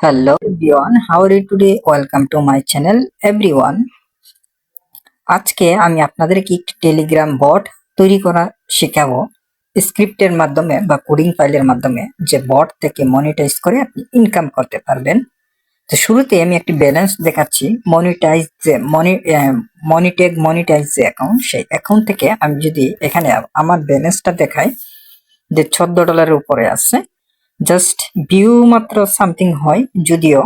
Hello everyone, how are you today? Welcome to my channel everyone. আজকে আমি আপনাদেরকে একটি টেলিগ্রাম বট তৈরি করা শেখাবো স্ক্রিপ্টের মাধ্যমে বা কোডিং ফাইলের মাধ্যমে যে বট থেকে মনিটাইজ করে আপনি ইনকাম করতে পারবেন তো শুরুতে আমি একটি ব্যালেন্স দেখাচ্ছি মনিটাইজ যে মনি মনিটেগ মনিটাইজ যে অ্যাকাউন্ট সেই অ্যাকাউন্ট থেকে আমি যদি এখানে আমার ব্যালেন্সটা দেখাই যে চোদ্দ ডলারের উপরে আছে জাস্ট ভিউ মাত্র সামথিং হয়, যদিও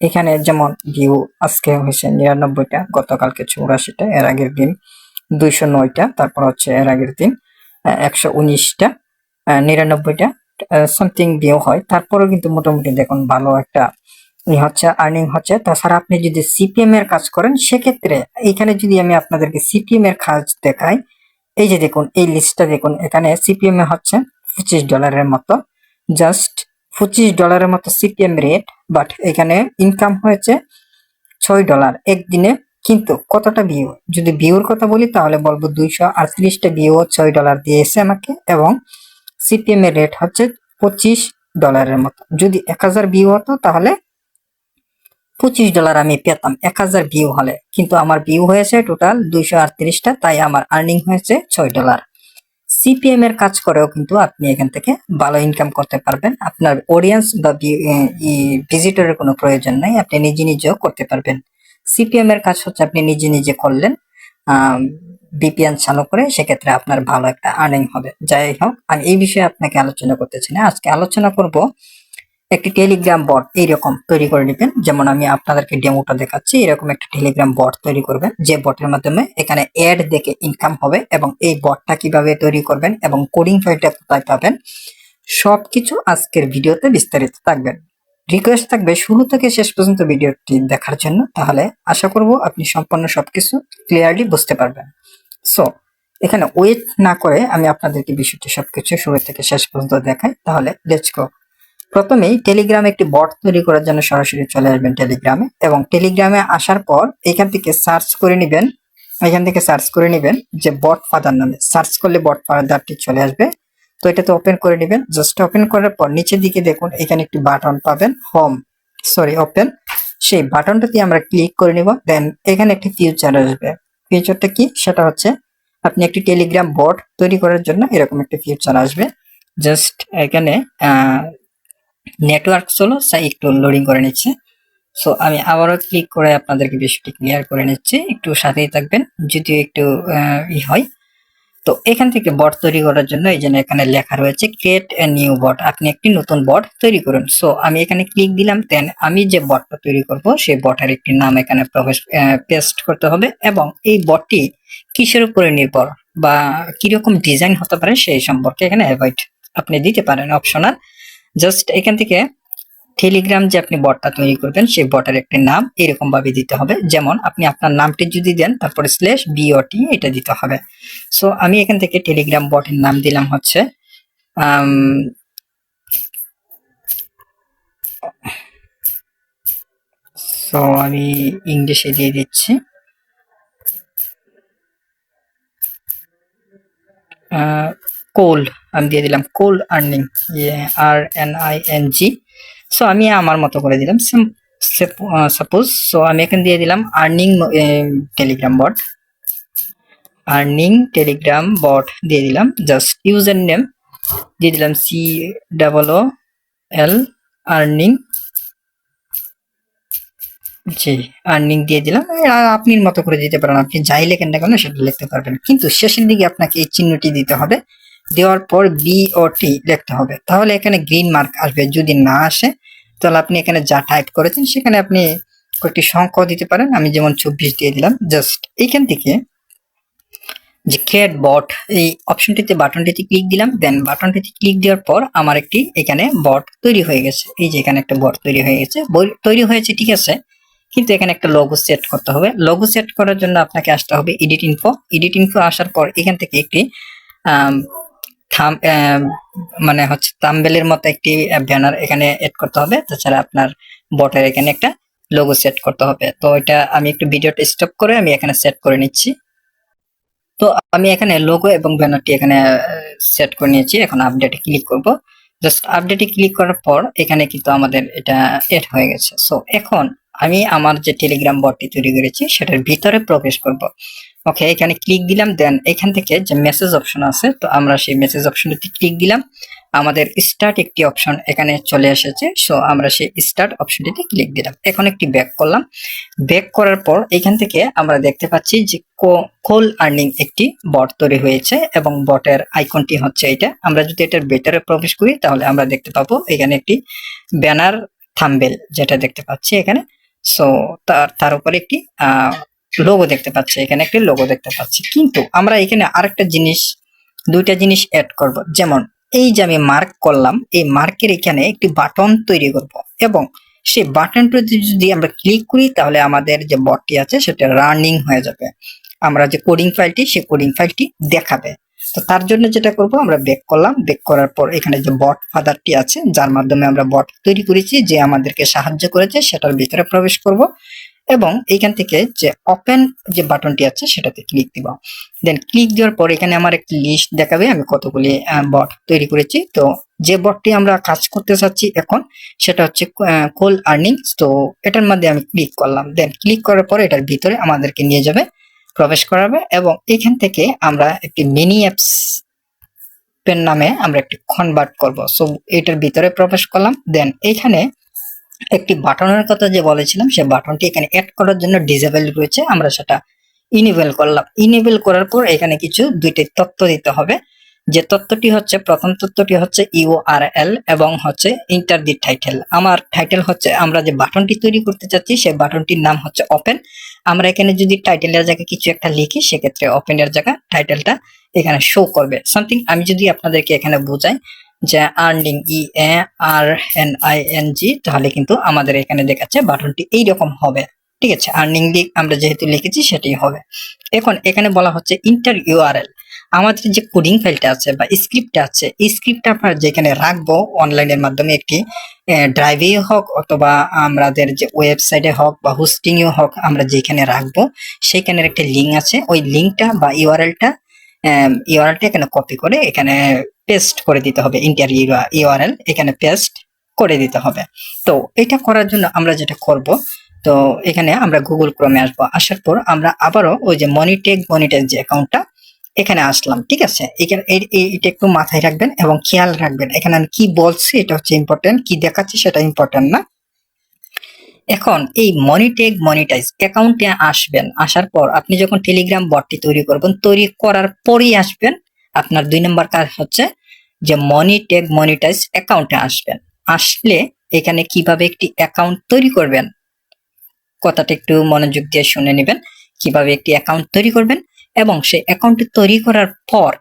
এখানে যেমন ভিউ আজকে হয়েছে নিরানব্বইটা, গতকালকে চৌরাশিটা, এর আগের দিন দুইশো নয়টা, তারপর হচ্ছে এর আগের দিন একশো উনিশটা নিরানব্বইটা সামথিং ভিউ হয়। তারপরেও কিন্তু মোটামুটি দেখুন ভালো একটা ই হচ্ছে আর্নিং হচ্ছে। তাছাড়া আপনি যদি সিপিএম এর কাজ করেন, সেক্ষেত্রে এখানে যদি আমি আপনাদেরকে সিপিএম এর কাজ দেখাই, এই যে দেখুন, এই লিস্টটা দেখুন, এখানে সিপিএম এ হচ্ছে পঁচিশ ডলারের মতো। জাস্ট পঁচিশ ডলারের মতো সিপিএম রেট বাট এখানে ইনকাম হয়েছে ছয় ডলার একদিনে। কিন্তু কতটা ভিউ যদি ভিউর কথা বলি, তাহলে বলব দুইশো আটত্রিশটা ভিউ ছয় ডলার দিয়েছে আমাকে, এবং সিপিএম এর রেট হচ্ছে পঁচিশ ডলারের মতো। যদি এক হাজার ভিউ হতো, তাহলে পঁচিশ ডলার আমি পেতাম, এক হাজার ভিউ হলে। কিন্তু আমার ভিউ হয়েছে টোটাল দুইশো আটত্রিশটা, তাই আমার আর্নিং হয়েছে ছয় ডলার। সিপিএম এর কাজ করেও কিন্তু আপনি এখান থেকে ভালো ইনকাম করতে পারবেন। আপনার অডিয়েন্স বা ভিজিটরের কোনো প্রয়োজন নাই, আপনি নিজে নিজেও করতে পারবেন। সিপিএম এর কাজ হচ্ছে আপনি নিজে নিজে করলেন বিপিএন চালু করে সেক্ষেত্রে আপনার ভালো একটা আর্নিং হবে। যাই হোক আমি এই বিষয়ে আপনাকে আলোচনা করতেছি না। আজকে আলোচনা করব একটি টেলিগ্রাম বট এইরকম তৈরি করে নেবেন। যেমন আমি আপনাদেরকে ডেমোটা দেখাচ্ছি, এরকম একটা টেলিগ্রাম বট তৈরি করবেন। যে বটের মাধ্যমে এখানে অ্যাড দেখে ইনকাম হবে এবং এই বটটা কীভাবে তৈরি করবেন এবং কোডিং ফাইলটা কোথায় পাবেন, সবকিছু আজকের ভিডিওতে বিস্তারিত থাকবেন রিকোয়েস্ট থাকবে শুরু থেকে শেষ পর্যন্ত ভিডিওটি দেখার জন্য, তাহলে আশা করব আপনি সম্পূর্ণ সবকিছু ক্লিয়ারলি বুঝতে পারবেন। সো এখানে ওয়েট না করে আমি আপনাদেরকে বিষয়টি সবকিছু শুরু থেকে শেষ পর্যন্ত দেখাই, তাহলে লেটস গো প্রথমেই টেলিগ্রামে একটি বট তৈরি করার জন্য সরাসরি চলে আসবেন টেলিগ্রামে এবং টেলিগ্রামে আসার পর এখান থেকে সার্চ করে নেবেন। এখান থেকে সার্চ করে নেবেন যে বট ফাদার নামে। সার্চ করলে বট ফাদারটি চলে আসবে। তো এটাতে ওপেন করে নেবেন। জাস্ট ওপেন করার পর নিচের দিকে দেখুন, এখানে একটি বাটন পাবেন হোম সরি ওপেন সেই বাটনটাতে আমরা ক্লিক করে নিব দেন এখানে একটি ফিউচার আসবে। ফিউচারটা কি? সেটা হচ্ছে আপনি একটি টেলিগ্রাম বট তৈরি করার জন্য এরকম একটা ফিউচার আসবে। জাস্ট এখানে নেটওয়ার্ক হলো তাই একটু লোডিং করে নিচ্ছে। সো আমি আবারও ক্লিক করে আপনাদেরকে বিষয়টি ক্লিয়ার করে নিচ্ছি। একটু সাথেই থাকবেন, যদিও একটু ই হয়। তো এখান থেকে বট তৈরি করার জন্য এই জন্য এখানে লেখা রয়েছে ক্রিয়েট এ নিউ বট আপনি একটি নতুন বট তৈরি করুন। সো আমি এখানে ক্লিক দিলাম দেন আমি যে বটটা তৈরি করব, সেই বটের একটি নাম এখানে প্রবেশ পেস্ট করতে হবে এবং এই বটটি কিসের উপরে নির্ভর বা কীরকম ডিজাইন হতে পারে সেই সম্পর্কে এখানে অ্যাভয়েড আপনি দিতে পারেন অপশনাল জাস্ট এখান থেকে টেলিগ্রাম যে আপনি বটটা তৈরি করবেন, সেই বটের একটি নাম এরকম ভাবে দিতে হবে। যেমন আপনি আপনার নামটি যদি দেন, তারপরে স্ল্যাশ বিওটি এটা দিতে হবে। সো আমি এখান থেকে টেলিগ্রাম বটের নাম দিলাম হচ্ছে সো আমি ইংলিশে দিয়ে দিচ্ছি। কোল আমি দিয়ে দিলাম cool earning R N I N G so আমি আমার মতো করে দিলাম। সাপোজ সো আমি এখানে দিয়ে দিলাম earning Telegram bot earning Telegram bot দিয়ে দিলাম। জাস্ট ইউজার নেম দিয়ে দিলাম C double O L earning G earning দিয়ে দিলাম। আপনি মতো করে দিতে পারেন। আপনি যাই লেখেন না কেন, সেটা লিখতে পারবেন। কিন্তু শেষের দিকে আপনাকে এই চিহ্নটি দিতে হবে। দেওয়ার পর বিওটি লিখতে হবে। তাহলে এখানে গ্রিন মার্ক আসবে। যদি না আসে, তাহলে আপনি এখানে যা টাইপ করেছেন, সেখানে আপনি কয়েকটি সংখ্যাও দিতে পারেন। আমি যেমন চব্বিশ দিয়ে দিলাম। জাস্ট এইখান থেকে যে ক্রিয়েট বট এই অপশনটিতে বাটনটিতে ক্লিক দিলাম। দেন বাটনটিতে ক্লিক দেওয়ার পর আমার একটি এখানে বট তৈরি হয়ে গেছে। এই যে এখানে একটা বট তৈরি হয়ে গেছে। তৈরি হয়েছে, ঠিক আছে। কিন্তু এখানে একটা লোগো সেট করতে হবে। লোগো সেট করার জন্য আপনাকে আসতে হবে এডিট ইনফো এডিট ইনফো আসার পর এখান থেকে একটি থাম মানে হচ্ছে তাম্বেলের মতো একটি ব্যানার এখানে এড করতে হবে। তাছাড়া আপনার বটের এখানে একটা লোগো সেট করতে হবে। তো এটা আমি একটু ভিডিওটা স্টপ করে আমি এখানে সেট করে নিচ্ছি। তো আমি এখানে লোগো এবং ব্যানারটি এখানে সেট করে নিয়েছি। এখন আপডেটে ক্লিক করব। জাস্ট আপডেটে ক্লিক করার পর এখানে কিন্তু আমাদের এটা এড হয়ে গেছে। সো এখন আমি আমার যে টেলিগ্রাম বটটি তৈরি করেছি, সেটার ভিতরে প্রবেশ করব। ওকে এখানে ক্লিক দিলাম দেন এখান থেকে যে মেসেজ অপশন আছে, তো আমরা সেই মেসেজ অপশনটিতে ক্লিক দিলাম। আমাদের স্টার্ট একটি অপশন এখানে চলে এসেছে সো আমরা সেই স্টার্ট অপশনটিতে ক্লিক দিলাম। এখন একটি ব্যাক করলাম। ব্যাক করার পর এখান থেকে আমরা দেখতে পাচ্ছি যে কোল আর্নিং একটি বট তৈরি হয়েছে, এবং বটের আইকনটি হচ্ছে এটা। আমরা যদি এটার ভেতরে প্রবেশ করি, তাহলে আমরা দেখতে পাবো এখানে একটি ব্যানার থাম্বেল যেটা দেখতে পাচ্ছি এখানে। সো তার তার উপরে একটি লোগো দেখতে পাচ্ছি, এখানে একটি লোগো দেখতে পাচ্ছি। কিন্তু আমরা এখানে আরেকটা জিনিস, দুইটা জিনিস অ্যাড করব। যেমন, এই যে আমি মার্ক করলাম, এই মার্কের এখানে একটি বাটন তৈরি করব এবং সেই বাটনটিতে যদি আমরা ক্লিক করি, তাহলে আমাদের যে বটটি আছে, সেটা রানিং হয়ে যাবে। আমরা যে কোডিং ফাইলটি সেই কোডিং ফাইলটি দেখাবে। তো তার জন্য যেটা করব, আমরা বেক করলাম। বেক করার পর এখানে যে বট ফাদারটি আছে, যার মাধ্যমে আমরা বট তৈরি করেছি, যে আমাদেরকে সাহায্য করেছে, সেটার ভিতরে প্রবেশ করব। এবং এখান থেকে যে ওপেন যে বাটনটি আছে সেটাতে ক্লিক দিব। দেন ক্লিক দেওয়ার পর এখানে আমার একটি লিস্ট দেখাবে, আমি কতগুলি বট তৈরি করেছি। তো যে বটটি আমরা কাজ করতে চাচ্ছি এখন, সেটা হচ্ছে কোল আর্নিং তো এটার মধ্যে আমি ক্লিক করলাম। দেন ক্লিক করার পর এটার ভিতরে আমাদেরকে নিয়ে যাবে, প্রবেশ করাবে এবং এখান থেকে আমরা একটি মিনি অ্যাপস পেন নামে আমরা একটি কনভার্ট করব। সো এটার ভিতরে প্রবেশ করলাম। দেন এখানে একটি বাটনের কথা যে বলেছিলাম সে বাটনটি এখানে অ্যাড করার জন্য ডিজেবল রয়েছে। আমরা সেটা ইনেবল করলাম। ইনেবল করার পর এখানে কিছু দুইটি তথ্য দিতে হবে। যে তথ্যটি হচ্ছে, প্রথম তথ্যটি হচ্ছে ইউআরএল এবং হচ্ছে ইন্টার দি টাইটেল আমার টাইটেল হচ্ছে, আমরা যে বাটনটি তৈরি করতে চাচ্ছি, সেই বাটনটির নাম হচ্ছে ওপেন আমরা এখানে যদি টাইটেলের জায়গায় কিছু একটা লিখি, সেক্ষেত্রে ওপেনের জায়গা টাইটেলটা এখানে শো করবে। সামথিং আমি যদি আপনাদেরকে এখানে বোঝাই যে earning E A R N I N G তাহলে কিন্তু আমাদের এখানে দেখাচ্ছে বাটনটি এইরকম হবে। ঠিক আছে? আর্নিং দিক আমরা যেহেতু লিখেছি সেটাই হবে। এখন এখানে বলা হচ্ছে ইন্টার ইউআরএল আমাদের যে কোডিং ফাইলটা আছে বা স্ক্রিপ্টটা আছে, এই স্ক্রিপ্টটা আমরা যেখানে রাখব অনলাইনের মাধ্যমে একটি ড্রাইভে হোক অথবা আমাদের যে ওয়েবসাইটে হোক বা হোস্টিং এ হোক আমরা যেখানে রাখব, সেখানের একটা লিঙ্ক আছে। ওই লিঙ্কটা বা ইউআরএলটা ইউআরএলটা এখানে কপি করে এখানে পেস্ট করে দিতে হবে ইন্টার ইউআরএল এখানে পেস্ট করে দিতে হবে। তো এটা করার জন্য আমরা যেটা করব, তো এখানে আমরা গুগল ক্রমে আসব, আসার পর আমরা আবারও ওই যে মনিটেক মনিটেক যে অ্যাকাউন্টটা এখানে আসলাম, ঠিক আছে? এখানে এটা একটু মাথায় রাখবেন এবং খেয়াল রাখবেন, এখানে আমি কি বলছি এটা হচ্ছে ইম্পর্টেন্ট কি দেখাচ্ছি সেটা ইম্পর্টেন্ট না। এখন এই মনিটেক মনিটাইজ অ্যাকাউন্টে আসবেন, আসার পর আপনি যখন টেলিগ্রাম বটটি তৈরি করবেন, তৈরি করার পরই আসবেন, আপনার দুই নম্বর কাজ হচ্ছে যে মনিটেক মনিটাইজ অ্যাকাউন্টে আসবেন। আসলে এখানে কীভাবে একটি অ্যাকাউন্ট তৈরি করবেন, কথাটা একটু মনোযোগ দিয়ে শুনে নেবেন। কীভাবে একটি অ্যাকাউন্ট তৈরি করবেন এবং সেই অ্যাকাউন্টটি তৈরি করার পর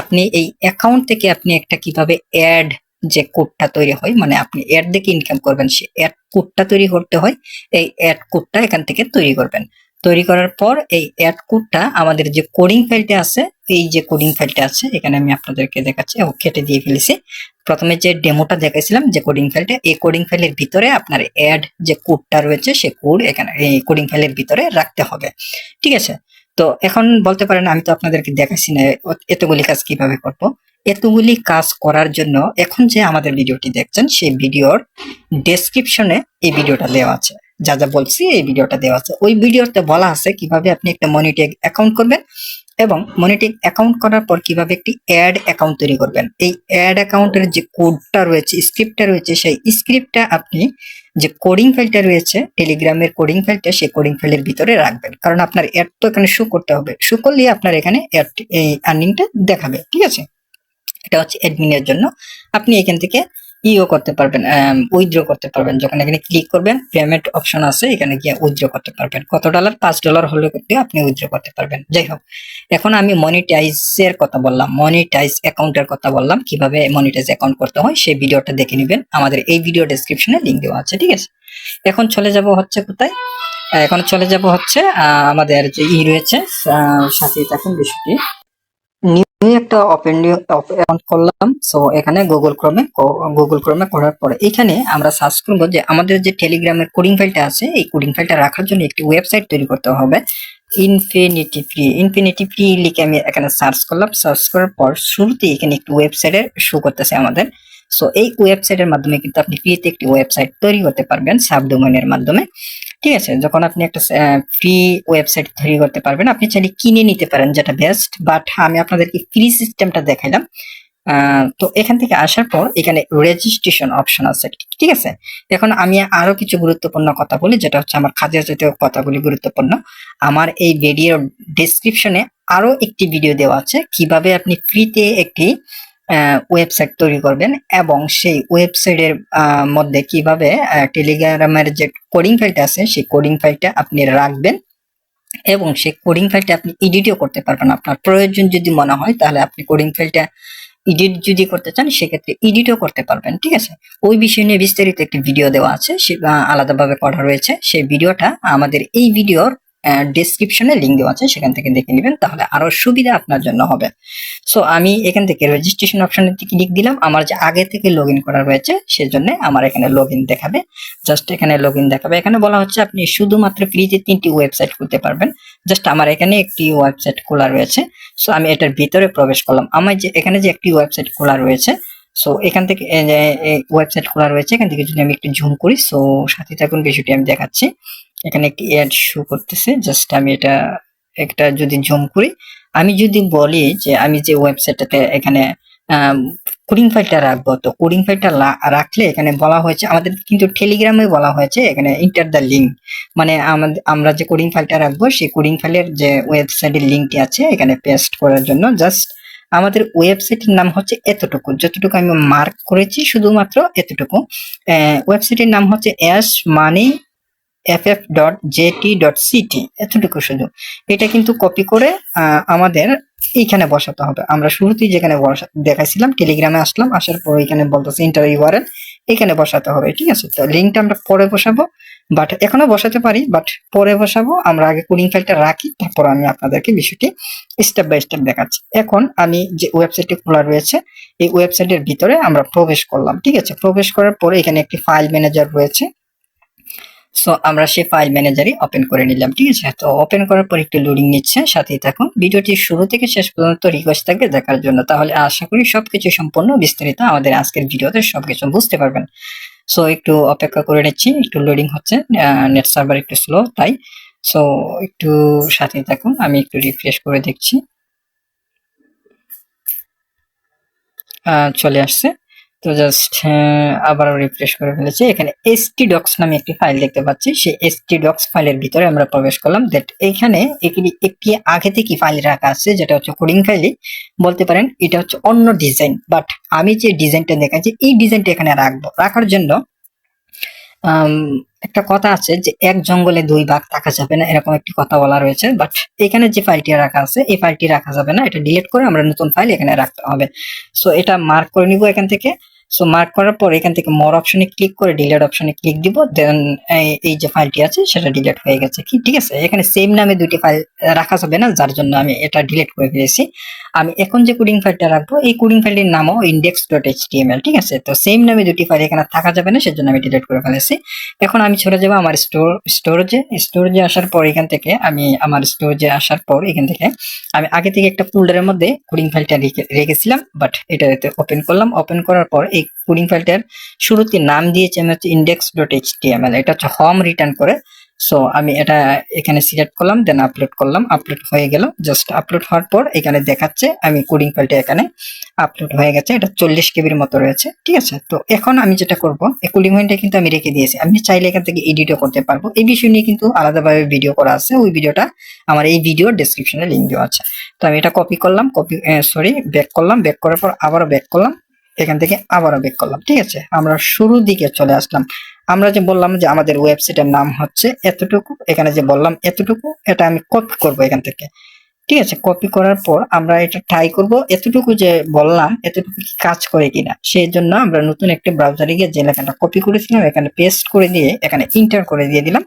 আপনি এই অ্যাকাউন্ট থেকে আপনি একটা কীভাবে অ্যাড যে কোডটা তৈরি হয় মানে আপনি অ্যাড দেখে ইনকাম করবেন সে অ্যাড কোডটা তৈরি করতে হয়, এই অ্যাড কোডটা এখান থেকে তৈরি করবেন। তৈরি করার পর এই অ্যাড কোডটা আমাদের যে কোডিং ফাইলটা আছে, এই যে কোডিং ফাইলটা আছে, এখানে আমি আপনাদেরকে দেখাচ্ছি, ও কেটে দিয়ে ফেলেছি। প্রথমে যে ডেমোটা দেখাইছিলাম যে কোডিং ফাইলটা এই কোডিং ফাইলের ভিতরে আপনার অ্যাড যে কোডটা রয়েছে, সে কোড এখানে, এই কোডিং ফাইলের ভিতরে রাখতে হবে। ঠিক আছে? তো এখন বলতে পারেন, আমি তো আপনাদেরকে দেখাচ্ছি না, এতগুলি কাজ কীভাবে করব? এতগুলি কাজ করার জন্য এখন যে আমাদের ভিডিওটি দেখছেন, সেই ভিডিওর ডেসক্রিপশনে এই ভিডিওটা দেওয়া আছে। যা যা বলছি এই ভিডিওটা দেওয়া আছে। ওই ভিডিওতে বলা আছে কীভাবে আপনি একটা মনিটেক অ্যাকাউন্ট করবেন এবং মনিটেক অ্যাকাউন্ট করার পর কীভাবে একটি অ্যাড অ্যাকাউন্ট তৈরি করবেন। এই অ্যাড অ্যাকাউন্টের যে কোডটা রয়েছে স্ক্রিপ্টটা রয়েছে, সেই স্ক্রিপ্টটা আপনি যে কোডিং ফাইলটা রয়েছে টেলিগ্রামের কোডিং ফাইলটা সেই কোডিং ফাইলের ভিতরে রাখবেন। কারণ আপনার অ্যাড তো এখানে শো করতে হবে। শো করলে আপনার এখানে অ্যাড এই আর্নিংটা দেখাবে, ঠিক আছে? এটা হচ্ছে অ্যাডমিনের জন্য। আপনি এখান থেকে ইও করতে পারবেন উইথড্র করতে পারবেন। যখন এখানে ক্লিক করবেন পেমেন্ট অপশন আছে, এখানে গিয়ে উইথড্র করতে পারবেন। কত ডলার পাঁচ ডলার হলে আপনি উইথড্র করতে পারবেন। যাই হোক, এখন আমি মনিটাইজের কথা বললাম মনিটাইজ অ্যাকাউন্টের কথা বললাম। কীভাবে মনিটাইজ অ্যাকাউন্ট করতে হয়, সেই ভিডিওটা দেখে নেবেন। আমাদের এই ভিডিও ডেসক্রিপশনে লিঙ্ক দেওয়া আছে, ঠিক আছে? এখন চলে যাব হচ্ছে কোথায়? এখন চলে যাব হচ্ছে আমাদের যে ই রয়েছে সাথে থাকুন বিষয়টি। আমি একটা ওপেন অ্যাকাউন্ট করলাম সো এখানে গুগল ক্রমে গুগল ক্রমে করার পরে এখানে আমরা সার্চ করব যে আমাদের যে টেলিগ্রামের কোডিং ফাইলটা আছে, এই কোডিং ফাইলটা রাখার জন্য একটি ওয়েবসাইট তৈরি করতে হবে। ইনফিনিটি ফ্রি ইনফিনিটি ফ্রি লিখে আমি এখানে সার্চ করলাম। সার্চ করার পর শুরুতে এখানে একটি ওয়েবসাইটের শো করতেছে আমাদের। সো এই ওয়েবসাইটের মাধ্যমে কিন্তু আপনি ফ্রিতে একটি ওয়েবসাইট তৈরি করতে পারবেন সাবডোমেনের মাধ্যমে। ঠিক আছে? যখন আপনি একটা ফ্রি ওয়েবসাইট তৈরি করতে পারবেন, আপনি চাইলে কিনে নিতে পারেন যেটা বেস্ট বাট আমি আপনাদেরকে ফ্রি সিস্টেমটা দেখাইলাম। তো এখান থেকে আসার পর এখানে রেজিস্ট্রেশন অপশন আছে ঠিক আছে? এখন আমি আরও কিছু গুরুত্বপূর্ণ কথা বলি, যেটা হচ্ছে আমার খাদ্য জাতীয় কথাগুলি গুরুত্বপূর্ণ। আমার এই ভিডিওর ডেসক্রিপশনে আরও একটি ভিডিও দেওয়া আছে, কীভাবে আপনি ফ্রিতে একটি ওয়েবসাইট তৈরি করবেন এবং সেই ওয়েবসাইটের মধ্যে কীভাবে টেলিগ্রামের যে কোডিং ফাইলটা আছে, সেই কোডিং ফাইলটা আপনি রাখবেন এবং সেই কোডিং ফাইলটা আপনি এডিটও করতে পারবেন। আপনার প্রয়োজন যদি মনে হয়, তাহলে আপনি কোডিং ফাইলটা এডিট যদি করতে চান, সেক্ষেত্রে এডিটও করতে পারবেন, ঠিক আছে? ওই বিষয় নিয়ে বিস্তারিত একটি ভিডিও দেওয়া আছে, সে আলাদাভাবে করা রয়েছে। সেই ভিডিওটা আমাদের এই ভিডিওর ডেসক্রিপশনে লিঙ্ক দেওয়া আছে, সেখান থেকে দেখে নেবেন, তাহলে আরও সুবিধা আপনার জন্য হবে। সো আমি এখান থেকে রেজিস্ট্রেশন অপশনের দিকে ক্লিক দিলাম। আমার যে আগে থেকে লগ করা রয়েছে, সেজন্য আমার এখানে লগ দেখাবে। জাস্ট এখানে লগ দেখাবে। এখানে বলা হচ্ছে, আপনি শুধুমাত্র ফ্রিতে তিনটি ওয়েবসাইট খুলতে পারবেন জাস্ট আমার এখানে একটি ওয়েবসাইট খোলা রয়েছে। সো আমি এটার ভিতরে প্রবেশ করলাম। আমার যে, এখানে যে একটি ওয়েবসাইট খোলা রয়েছে সো এখান থেকে ওয়েবসাইট খোলা রয়েছে। এখান থেকে যদি আমি একটু জুম করি সো সাথে থাকুন, বিষয়টি আমি দেখাচ্ছি। এখানে একটি অ্যাড শো করতেছে। জাস্ট আমি এটা একটা যদি জুম করি, আমি যদি বলি যে আমি যে ওয়েবসাইটটাতে এখানে কোডিং ফাইলটা রাখব, তো কোডিং ফাইলটা রাখলে এখানে বলা হয়েছে, আমাদের কিন্তু টেলিগ্রামে বলা হয়েছে, এখানে ইন্টার দ্য লিঙ্ক মানে আমাদের আমরা যে কোডিং ফাইলটা রাখব, সেই কোডিং ফাইলের যে ওয়েবসাইটের লিঙ্কটি আছে, এখানে পেস্ট করার জন্য জাস্ট আমাদের ওয়েবসাইটের নাম হচ্ছে এতটুকু। যতটুকু আমি মার্ক করেছি, শুধুমাত্র এতটুকু। ওয়েবসাইটের নাম হচ্ছে S money F dot city এতটুকু শুধু। এটা কিন্তু কপি করে আমাদের এইখানে বসাতে হবে। আমরা শুরুতেই যেখানে দেখাইছিলাম টেলিগ্রামে আসলাম, আসার পর এখানে বলতেছে ইন্টার ইউআরএল এখানে বসাতে হবে, ঠিক আছে? তো লিঙ্কটা আমরা পরে বসাবো বাট এখনও বসাতে পারি বাট পরে বসাবো, আমরা আগে কোডিং ফাইলটা রাখি, তারপর আমি আপনাদেরকে বিষয়টি স্টেপ বাই স্টেপ দেখাচ্ছি। এখন আমি যে ওয়েবসাইটটি খোলা রয়েছে, এই ওয়েবসাইটের ভিতরে আমরা প্রবেশ করলাম, ঠিক আছে? প্রবেশ করার পরে এখানে একটি ফাইল ম্যানেজার রয়েছে সো আমরা সেই ফাইল ম্যানেজারই ওপেন করে নিলাম, ঠিক আছে? তো ওপেন করার পর একটু লোডিং নিচ্ছে, সাথেই থাকুন। ভিডিওটি শুরু থেকে শেষ পর্যন্ত রিকোয়েস্ট থাকবে দেখার জন্য। তাহলে আশা করি সবকিছু সম্পূর্ণ বিস্তারিত আমাদের আজকের ভিডিওতে সবকিছু বুঝতে পারবেন। সো একটু অপেক্ষা করে নিচ্ছি, একটু লোডিং হচ্ছে নেট সার্ভার একটু স্লো তাই। সো একটু সাথেই থাকুন, আমি একটু রিফ্রেশ করে দেখছি। চলে আসছে। তো জাস্ট আবার রিফ্রেশ করে ফেলেছি। এখানে এসটি ডক্স নামে একটি ফাইল দেখতে পাচ্ছি। সেই এসটি ডক্স ফাইলের ভিতরে আমরা প্রবেশ করলাম। দ্যাট এখানে একটি একটি আগে থেকে ফাইল রাখা আছে, যেটা হচ্ছে কোডিং ফাইলই বলতে পারেন, এটা হচ্ছে অন্য ডিজাইন বাট আমি যে ডিজাইনটা দেখাচ্ছি, এই ডিজাইনটা এখানে রাখব। রাখার জন্য একটা কথা আছে যে এক জঙ্গলে দুই বাঘ থাকা যাবে না, এরকম একটি কথা বলা রয়েছে। বাট এখানে যে ফাইলটি রাখা আছে, এই ফাইলটি রাখা যাবে না। এটা ডিলিট করে আমরা নতুন ফাইল এখানে রাখতে হবে। সো এটা মার্ক করে নিব এখান থেকে। সো মার্ক করার পর এখান থেকে মোর অপশনে ক্লিক করে ডিলিট অপশনে ক্লিক দিব দেন এই যে ফাইলটি আছে, সেটা ডিলেট হয়ে গেছে। কি? ঠিক আছে? এখানে সেম নামে দুটি ফাইল রাখা যাবে না, যার জন্য আমি এটা ডিলিট করে ফেলেছি। আমি এখন যে কোডিং ফাইলটা রাখব, এই কোডিং ফাইলটির নামও ইন্ডেক্স ডট এইচটিএমএল ঠিক আছে? তো সেম নামে দুটি ফাইল এখানে থাকা যাবে না, সেজন্য আমি ডিলিট করে ফেলেছি। এখন আমি চলে যাব আমার স্টোর স্টোরেজে স্টোরেজে আসার পর এখান থেকে আমি আমার স্টোরেজে আসার পর এখান থেকে আমি আগে থেকে একটা ফোল্ডারের মধ্যে কোডিং ফাইলটা রেখে- রেখেছিলাম বাট এটা ওপেন করলাম। ওপেন করার পর এই কোডিং ফাইলটার শুরুতে নাম দিয়েছি আমি হচ্ছে ইন্ডেক্স ডট এইচটিএমএল এটা হচ্ছে হোম রিটার্ন করে। সো আমি এটা এখানে সিলেক্ট করলাম দেন আপলোড করলাম। আপলোড হয়ে গেল জাস্ট আপলোড হওয়ার পর এখানে দেখাচ্ছে আমি কোডিং ফাইলটা এখানে আপলোড হয়ে গেছে, এটা চল্লিশ কেবির মতো রয়েছে, ঠিক আছে? তো এখন আমি যেটা করব, এই কোডিং ফাইলটা কিন্তু আমি রেখে দিয়েছি। আমি চাইলে এখান থেকে এডিটও করতে পারব। এই বিষয় নিয়ে কিন্তু আলাদাভাবে ভিডিও করা আছে, ওই ভিডিওটা আমার এই ভিডিওর ডেসক্রিপশনে লিঙ্ক দেওয়া আছে। তো আমি এটা কপি করলাম কপি সরি ব্যাক করলাম ব্যাক করার পর আবারও ব্যাক করলাম। এখান থেকে আবারও ব্যাক করলাম, ঠিক আছে? আমরা শুরু দিকে চলে আসলাম। আমরা যে বললাম যে আমাদের ওয়েবসাইটের নাম হচ্ছে এতটুকু, এখানে যে বললাম এতটুকু, এটা আমি কপি করব এখান থেকে। ঠিক আছে? কপি করার পর আমরা এটা ট্রাই করব, এতটুকু যে বললাম এতটুকু কি কাজ করে কিনা, সেই জন্য আমরা নতুন একটা ব্রাউজারে গিয়ে যে লেখাটা কপি করেছিলাম, এখানে পেস্ট করে দিয়ে এখানে ইন্টার করে দিয়ে দিলাম।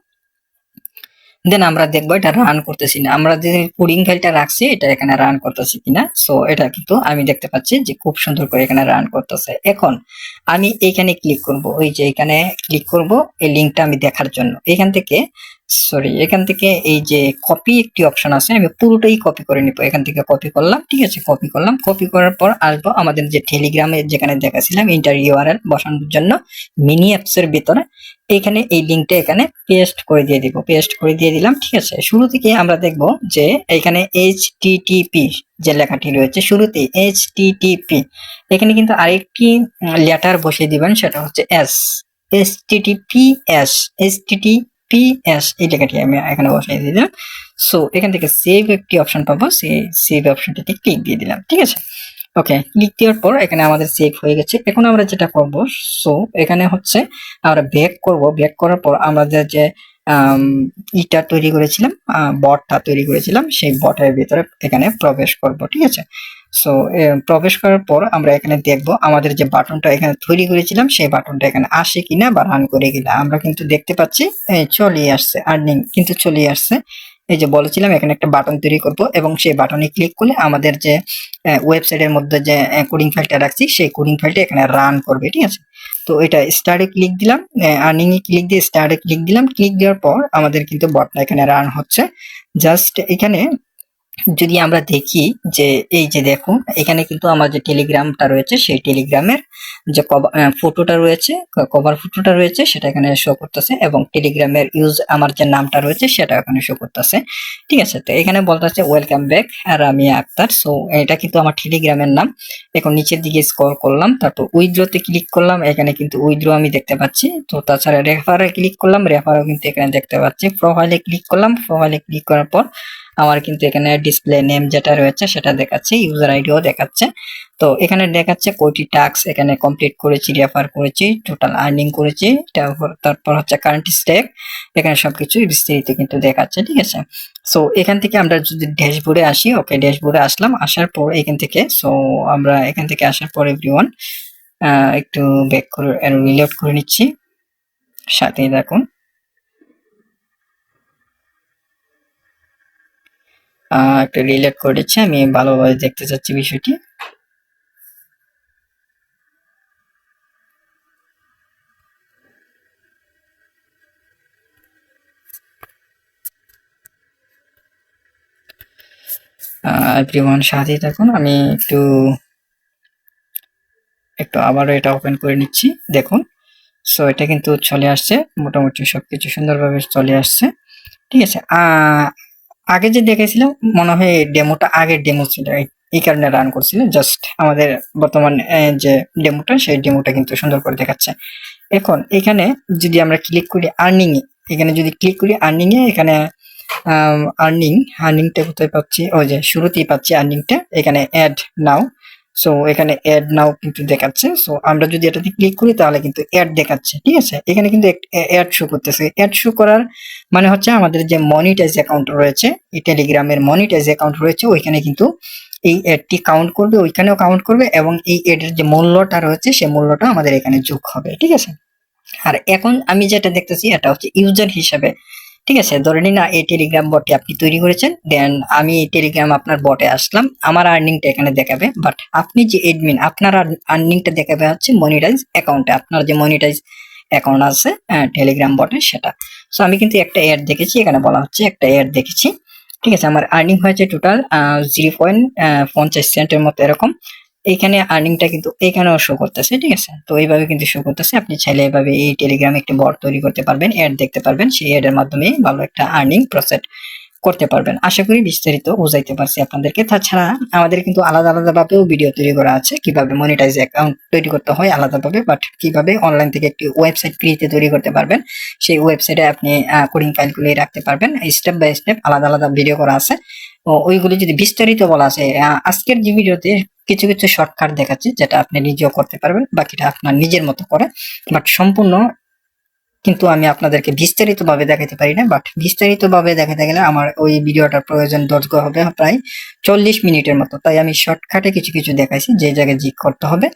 দেন আমরা দেখব এটা রান করতেছি না। আমরা যে কোডিং ফাইলটা রাখছি, এটা এখানে রান করতেছি কিনা? সো এটা কিন্তু আমি দেখতে পাচ্ছি যে খুব সুন্দর করে এখানে রান করতেছে। এখন আমি এখানে ক্লিক করব। ওই যে এখানে ক্লিক করব এই লিঙ্কটা আমি দেখার জন্য। এখান থেকে সরি এখান থেকে এই যে কপি একটি অপশন আছে, আমি পুরোটাই কপি করে নিব। এখান থেকে কপি করলাম, ঠিক আছে কপি করলাম। কপি করার পর আসব আমাদের যে টেলিগ্রামে যেখানে দেখাছিলাম ইন্টার ইউআরএল বসানোর জন্য মিনি অ্যাপস এর ভিতরে। এখানে এই লিঙ্কটা এখানে পেস্ট করে দিয়ে দিব পেস্ট করে দিয়ে দিলাম, ঠিক আছে। শুরু থেকে আমরা দেখব যে এখানে এইচ টিটিপি যে লেখাটি রয়েছে, শুরুতে এইচ এখানে কিন্তু আরেকটি লেটার বসিয়ে দিবেন, সেটা হচ্ছে S S TTP S S S এই লেখাটি আমি এখানে বসিয়ে দিলাম। সো এখান থেকে সেভ একটি অপশন পাবো। সেই সেভ অপশনটিতে ক্লিক দিয়ে দিলাম, ঠিক আছে? ওকে ক্লিক দেওয়ার পর এখানে আমাদের সেভ হয়ে গেছে। এখন আমরা যেটা করব সো এখানে হচ্ছে আমরা ব্যাক করব। ব্যাক করার পর আমাদের যে ইটা তৈরি করেছিলাম বটটা তৈরি করেছিলাম, সেই বটের ভিতরে এখানে প্রবেশ করব, ঠিক আছে? সো প্রবেশ করার পর আমরা এখানে দেখব আমাদের যে বাটনটা এখানে তৈরি করেছিলাম, সেই বাটনটা এখানে আসে কিনা বা রান করে কিনা। আমরা কিন্তু দেখতে পাচ্ছি চলে আসছে আর্নিং কিন্তু চলে আসছে। এই যে বলেছিলাম, এখানে একটা বাটন তৈরি করব এবং সেই বাটনে ক্লিক করলে আমাদের যে ওয়েবসাইটের মধ্যে যে কোডিং ফাইলটা রাখছি, সেই কোডিং ফাইলটা এখানে রান করবে, ঠিক আছে? তো এটা স্টার্টে ক্লিক দিলাম আর্নিং এ ক্লিক দিয়ে স্টার্টে ক্লিক দিলাম। ক্লিক দেওয়ার পর আমাদের কিন্তু বটটা এখানে রান হচ্ছে। জাস্ট এখানে যদি আমরা দেখি যে এই যে দেখুন, এখানে কিন্তু আমার যে টেলিগ্রামটা রয়েছে, সেই টেলিগ্রামের যে ফটোটা রয়েছে কভার ফটোটা রয়েছে, সেটা এখানে শো করতেছে এবং টেলিগ্রামের ইউজ আমার যে নামটা রয়েছে, সেটা এখানে শো করতেছে। ঠিক আছে? তো এখানে বলতেছে ওয়েলকাম ব্যাক আর আমি আক্তার সো এটা কিন্তু আমার টেলিগ্রামের নাম। এখন নিচের দিকে স্ক্রল করলাম, তারপর উইথড্রোতে ক্লিক করলাম, এখানে কিন্তু উইথড্রো আমি দেখতে পাচ্ছি। তো তাছাড়া রেফারে ক্লিক করলাম রেফারও কিন্তু এখানে দেখতে পাচ্ছি। প্রোফাইলে ক্লিক করলাম প্রোফাইলে ক্লিক করার পর আমার কিন্তু এখানে ডিসপ্লে নেম যেটা রয়েছে সেটা দেখাচ্ছে ইউজার আইডিও দেখাচ্ছে। তো এখানে দেখাচ্ছে কয়টি টাস্ক এখানে কমপ্লিট করেছি রেফার করেছি টোটাল আর্নিং করেছি, তারপর হচ্ছে কারেন্ট স্টেক এখানে সবকিছু বিস্তারিত কিন্তু দেখাচ্ছে, ঠিক আছে? সো এখান থেকে আমরা যদি ড্যাশবোর্ডে আসি ওকে ড্যাশবোর্ডে আসলাম, আসার পর এখান থেকে সো আমরা এখান থেকে আসার পর এভরিওয়ান একটু ব্যাক করে রিলোড করে নিচ্ছি। সাথেই দেখুন একটু রিলেট করে দিচ্ছি আমি ভালোভাবে দেখতে চাচ্ছি বিষয়টি। এভরিওয়ান সাথেই থাকুন, আমি একটু একটু আবারও এটা ওপেন করে নিচ্ছি। দেখুন সো এটা কিন্তু চলে আসছে, মোটামুটি সবকিছু সুন্দরভাবে চলে আসছে। ঠিক আছে আগে যে দেখেছিলাম মনে হয় ডেমোটা আগের ডেমো ছিল, এই- এই কারণে রান করছিল। জাস্ট আমাদের বর্তমান যে ডেমোটা, সেই ডেমোটা কিন্তু সুন্দর করে দেখাচ্ছে। এখন এখানে যদি আমরা ক্লিক করি আর্নিং এ, এখানে যদি ক্লিক করি আর্নিং এ, এখানে আর্নিং আর্নিংটা কোথায় পাচ্ছি? ওই যে শুরুতেই পাচ্ছি আর্নিংটা এখানে অ্যাড নাও সো এখানে অ্যাড নাও কিন্তু দেখাচ্ছে। সো আমরা যদি এটাতে ক্লিক করি, তাহলে কিন্তু অ্যাড দেখাচ্ছে, ঠিক আছে? এখানে কিন্তু অ্যাড শো করতেছে। অ্যাড শো করার মানে হচ্ছে আমাদের যে মনিটাইজ অ্যাকাউন্ট রয়েছে, এই টেলিগ্রামের মনিটাইজ অ্যাকাউন্ট রয়েছে, ওইখানে কিন্তু এই অ্যাডটি কাউন্ট করবে, ওইখানেও কাউন্ট করবে এবং এই অ্যাডের যে মূল্যটা রয়েছে সেই মূল্যটা আমাদের এখানে যোগ হবে, ঠিক আছে? আর এখন আমি যেটা দেখতেছি, এটা হচ্ছে ইউজার হিসাবে। ঠিক আছে, ধরে নিন এই টেলিগ্রাম বটটি আপনি তৈরি করেছেন দেন আমি এই টেলিগ্রাম আপনার বটে আসলাম, আমার আর্নিংটা এখানে দেখাবে বাট আপনি যে এডমিন আপনার আর্নিংটা দেখাবে হচ্ছে মনিটাইজ অ্যাকাউন্টে আপনার যে মনিটাইজ অ্যাকাউন্ট আছে টেলিগ্রাম বটে সেটা। সো আমি কিন্তু একটা অ্যাড দেখেছি, এখানে বলা হচ্ছে একটা অ্যাড দেখেছি। ঠিক আছে, আমার আর্নিং হয়েছে টোটাল জিরো পয়েন্ট পঞ্চাশ সেন্টের মতো এরকম। এইখানে আর্নিংটা কিন্তু এখানেও শো করতেছে, ঠিক আছে? তো এইভাবে কিন্তু শো করতেছে। আপনি চাইলে এভাবে এই টেলিগ্রামে একটি বট তৈরি করতে পারবেন অ্যাড দেখতে পারবেন, সেই অ্যাড এর মাধ্যমে ভালো একটা আর্নিং প্রসেস করতে পারবেন। আশা করি বিস্তারিত বুঝাইতে পারছি আপনাদেরকে। তাছাড়া আমাদের কিন্তু আলাদা আলাদা ভাবেও ভিডিও তৈরি করা আছে, কীভাবে মনিটাইজ অ্যাকাউন্ট তৈরি করতে হয় আলাদাভাবে বাট কীভাবে অনলাইন থেকে একটি ওয়েবসাইট ফ্রিতে তৈরি করতে পারবেন, সেই ওয়েবসাইটে আপনি কোডিং ফাইলগুলি রাখতে পারবেন। স্টেপ বাই স্টেপ আলাদা আলাদা ভিডিও করা আছে। ওইগুলি যদি বিস্তারিত বলা আছে আজকের যে ভিডিওতে কিছু কিছু শর্টকাট দেখাচ্ছি যেটা আপনি নিজেও করতে পারবেন, বাকিটা আপনার নিজের মতো করে। বাট সম্পূর্ণ কিন্তু আমি আপনাদেরকে বিস্তারিতভাবে দেখাতে পারি না বাট বিস্তারিতভাবে দেখাতে গেলে আমার ওই ভিডিওটার প্রয়োজন দৈর্ঘ্য হবে প্রায় চল্লিশ মিনিটের মতো। তাই আমি শর্টকাটে কিছু কিছু দেখাইছি যে জায়গায় জিক করতে হবে।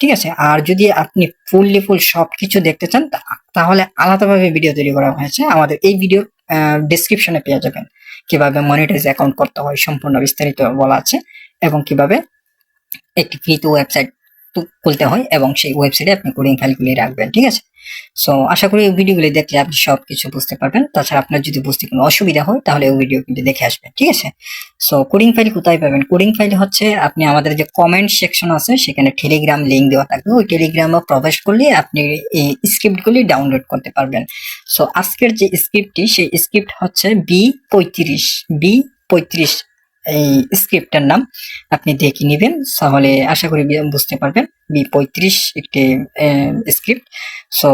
ঠিক আছে? আর যদি আপনি ফুললি ফুল সবকিছু দেখতে চান তাহলে আলাদাভাবে ভিডিও তৈরি করা হয়েছে। আমাদের এই ভিডিও ডেসক্রিপশনে পেয়ে যাবেন। কীভাবে মনিটাইজ অ্যাকাউন্ট করতে হয়, সম্পূর্ণ বিস্তারিত বলা আছে এবং কীভাবে একটি ফ্রিতে ওয়েবসাইট খুলতে হয় এবং সেই ওয়েবসাইটে আপনি কোডিং ফাইলগুলি রাখবেন, ঠিক আছে? সো আশা করি এই ভিডিওগুলি দেখলে আপনি সব কিছু বুঝতে পারবেন। তাছাড়া আপনার যদি বুঝতে কোনো অসুবিধা হয়, তাহলে ওই ভিডিও কিন্তু দেখে আসবেন, ঠিক আছে? সো কোডিং ফাইল কোথায় পাবেন? কোডিং ফাইল হচ্ছে আপনি আমাদের যে কমেন্ট সেকশন আছে, সেখানে টেলিগ্রাম লিঙ্ক দেওয়া থাকবে। ওই টেলিগ্রামে প্রবেশ করলে আপনি এই স্ক্রিপ্টগুলি ডাউনলোড করতে পারবেন। সো আজকের যে স্ক্রিপ্টটি সেই স্ক্রিপ্ট হচ্ছে বি পঁয়ত্রিশ বি পঁয়ত্রিশ এই স্ক্রিপ্টের নাম আপনি দেখে নেবেন, তাহলে আশা করি বুঝতে পারবেন। বি পঁয়ত্রিশ একটি স্ক্রিপ্ট সো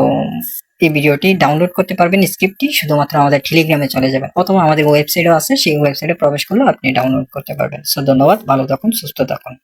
এই ভিডিওটি ডাউনলোড করতে পারবেন স্ক্রিপ্টটি শুধুমাত্র আমাদের টেলিগ্রামে চলে যাবেন। অথবা আমাদের ওয়েবসাইটও আছে, সেই ওয়েবসাইটে প্রবেশ করলেও আপনি ডাউনলোড করতে পারবেন। সো ধন্যবাদ, ভালো থাকুন, সুস্থ থাকুন।